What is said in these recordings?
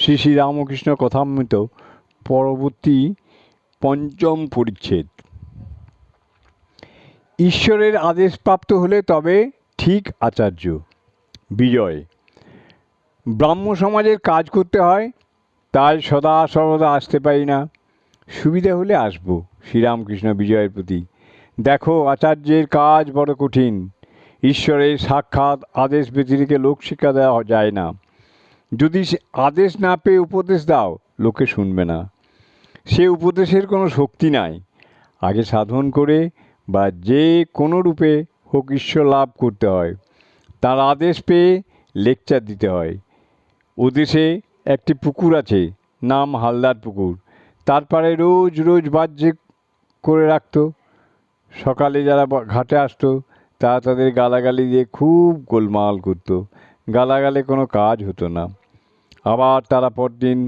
শ্রী শ্রী রামকৃষ্ণ কথামৃত, পরবর্তী পঞ্চম পরিচ্ছেদ। ঈশ্বরের আদেশপ্রাপ্ত হলে তবে ঠিক আচার্য। বিজয়। ব্রাহ্ম সমাজের কাজ করতে হয়, তাই সদা সর্বদা আসতে পারি না। সুবিধা হলে আসব শ্রীরামকৃষ্ণ বিজয়ের প্রতি। দেখো, আচার্যের কাজ বড় কঠিন। ঈশ্বরের সাক্ষাৎ আদেশ ব্যতিরিকে লোক শিক্ষা দেওয়া যায় না। যদি আদেশ না পেয়ে উপদেশ দাও, লোকে শুনবে না। সে উপদেশের কোনো শক্তি নাই। আগে সাধন করে বা যে কোনো রূপে হোক ঈশ্বর লাভ করতে হয়। তার আদেশ পেয়ে লেকচার দিতে হয়। ওদেশে একটি পুকুর আছে, নাম হালদার পুকুর। তারপরে রোজ রোজ বাহ্যে করে রাখত। সকালে যারা ঘাটে আসতো, তারা তাদের গালাগালি দিয়ে খুব গোলমাল করতো। গালাগালে কোনো কাজ হতো না। আবার তারা পরদিন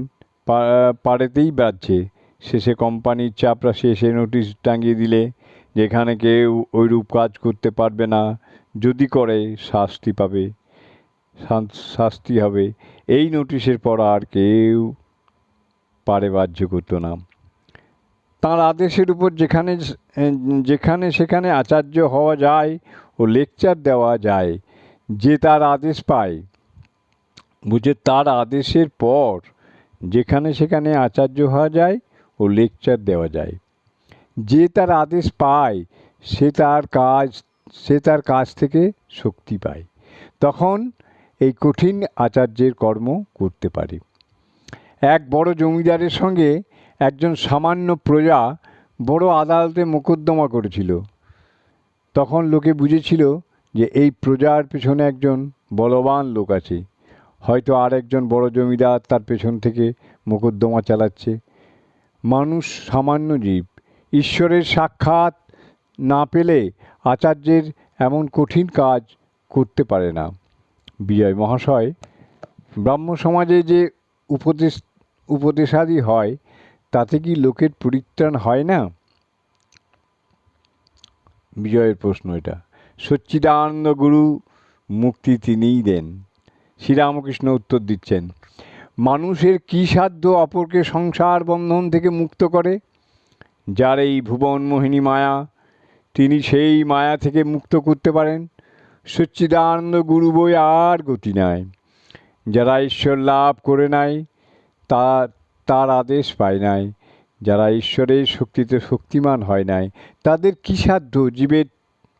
পাড়েতেই বাজছে। শেষে কোম্পানির চাপরাশি এসে নোটিশ টাঙিয়ে দিলে, যেখানে কেউ ওইরূপ কাজ করতে পারবে না, যদি করে, শাস্তি পাবে শাস্তি হবে। এই নোটিশের পর আর কেউ পারে বাহ্য করতো না। তাঁর আদেশের উপর যেখানে যেখানে সেখানে আচার্য হওয়া যায় ও লেকচার দেওয়া যায়, যে তার আদেশ পায় বুঝে তার আদেশের পর যেখানে সেখানে আচার্য হওয়া যায় ও লেকচার দেওয়া যায়। যে তার আদেশ পায়, সে তার কাজ, সে তার কাজ থেকে শক্তি পায়। তখন এই কঠিন আচার্যের কর্ম করতে পারে। এক বড় জমিদারের সঙ্গে একজন সামান্য প্রজা বড় আদালতে মোকদ্দমা করেছিল। তখন লোকে বুঝেছিল যে এই প্রজার পেছনে একজন বলবান লোক আছে। হয়তো আর একজন বড় জমিদার তার পেছন থেকে মোকদ্দমা চালাচ্ছে। মানুষ সামান্য জীব। ঈশ্বরের সাক্ষাৎ না পেলে আচার্যের এমন কঠিন কাজ করতে পারে না। বিজয় মহাশয়, ব্রাহ্ম সমাজে যে উপদেশ, উপদেশাদি হয়, তাতে কি লোকের পরিত্রাণ হয় না? বিজয়ের প্রশ্ন এটা। সচ্চিদানন্দ গুরু মুক্তি তিনিই দেন। শ্রীরামকৃষ্ণ উত্তর দিচ্ছেন, মানুষের কী সাধ্য অপরকে সংসার বন্ধন থেকে মুক্ত করে? যার এই ভুবন মোহিনী মায়া, তিনি সেই মায়া থেকে মুক্ত করতে পারেন। সচ্চিদানন্দ গুরু বই আর গতি নাই। যারা ঈশ্বর লাভ করে নাই, তা, তার আদেশ পায় নাই। যারা ঈশ্বরের শক্তিতে শক্তিমান হয় নাই, তাদের কী সাধ্য জীবের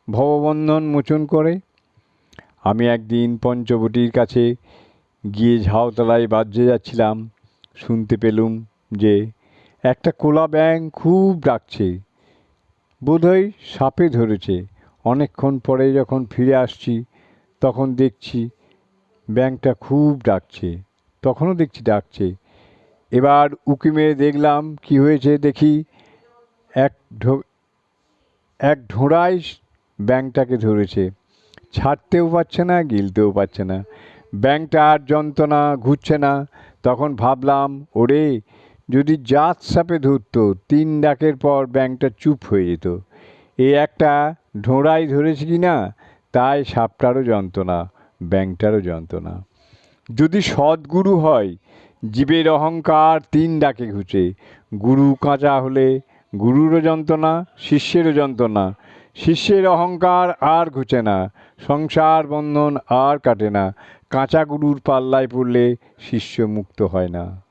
ভববন্ধন মোচন করে? আমি একদিন পঞ্চবটির কাছে গিয়ে ঝাউতলায় বাজে যাচ্ছিলাম, শুনতে পেলুম যে একটা কোলা ব্যাং খুব ডাকছে। বোধহয় সাপে ধরেছে। অনেকক্ষণ পরে যখন ফিরে আসছি, তখন দেখছি ব্যাংকটা খুব ডাকছে। তখনও দেখছি ডাকছে। এবার উকি মেরে দেখলাম কি হয়েছে দেখি এক ঢো, এক ঢোড়াই ব্যাংকটাকে ধরেছে। ছাড়তেও পারছে না, গিলতেও পারছে না। ব্যাংকটা আর যন্ত্রণা ঘুরছে না। তখন ভাবলাম, ওরে, যদি জাত সাপে ধরতো, তিন ডাকের পর ব্যাংকটা চুপ হয়ে যেত। এই একটা ঢোড়াই ধরেছে কি না, তাই সাপটারও যন্ত্রণা, ব্যাংকটারও যন্ত্রণা। যদি সদ্গুরু হয়, জীবের অহংকার তিন ডাকে ঘুচে। গুরু কাঁচা হলে গুরুরও যন্ত্রণা, শিষ্যেরও যন্ত্রণা। শিষ্যের অহংকার আর ঘুচে না, সংসার বন্ধন আর কাটে না, কাঁচা গুরুর পাল্লায় পড়লে শিষ্য মুক্ত হয় না।